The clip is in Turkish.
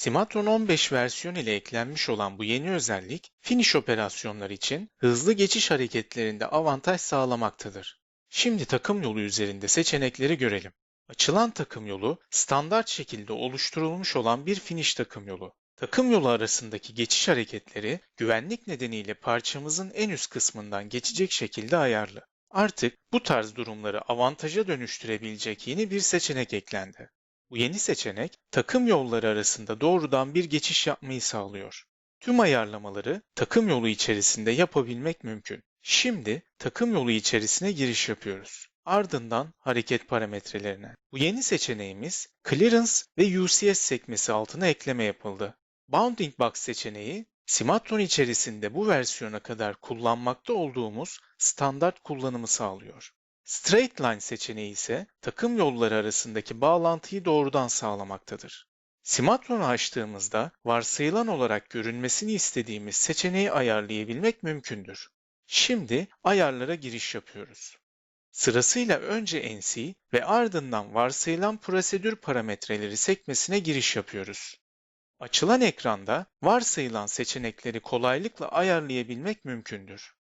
Simatron 15 versiyon ile eklenmiş olan bu yeni özellik, finish operasyonları için hızlı geçiş hareketlerinde avantaj sağlamaktadır. Şimdi takım yolu üzerinde seçenekleri görelim. Açılan takım yolu, standart şekilde oluşturulmuş olan bir finish takım yolu. Takım yolu arasındaki geçiş hareketleri güvenlik nedeniyle parçamızın en üst kısmından geçecek şekilde ayarlı. Artık bu tarz durumları avantaja dönüştürebilecek yeni bir seçenek eklendi. Bu yeni seçenek takım yolları arasında doğrudan bir geçiş yapmayı sağlıyor. Tüm ayarlamaları takım yolu içerisinde yapabilmek mümkün. Şimdi takım yolu içerisine giriş yapıyoruz. Ardından hareket parametrelerine. Bu yeni seçeneğimiz Clearance ve UCS sekmesi altına ekleme yapıldı. Bounding Box seçeneği Simatron içerisinde bu versiyona kadar kullanmakta olduğumuz standart kullanımı sağlıyor. Straight Line seçeneği ise takım yolları arasındaki bağlantıyı doğrudan sağlamaktadır. Simatron'u açtığımızda varsayılan olarak görünmesini istediğimiz seçeneği ayarlayabilmek mümkündür. Şimdi ayarlara giriş yapıyoruz. Sırasıyla önce NC ve ardından varsayılan prosedür parametreleri sekmesine giriş yapıyoruz. Açılan ekranda varsayılan seçenekleri kolaylıkla ayarlayabilmek mümkündür.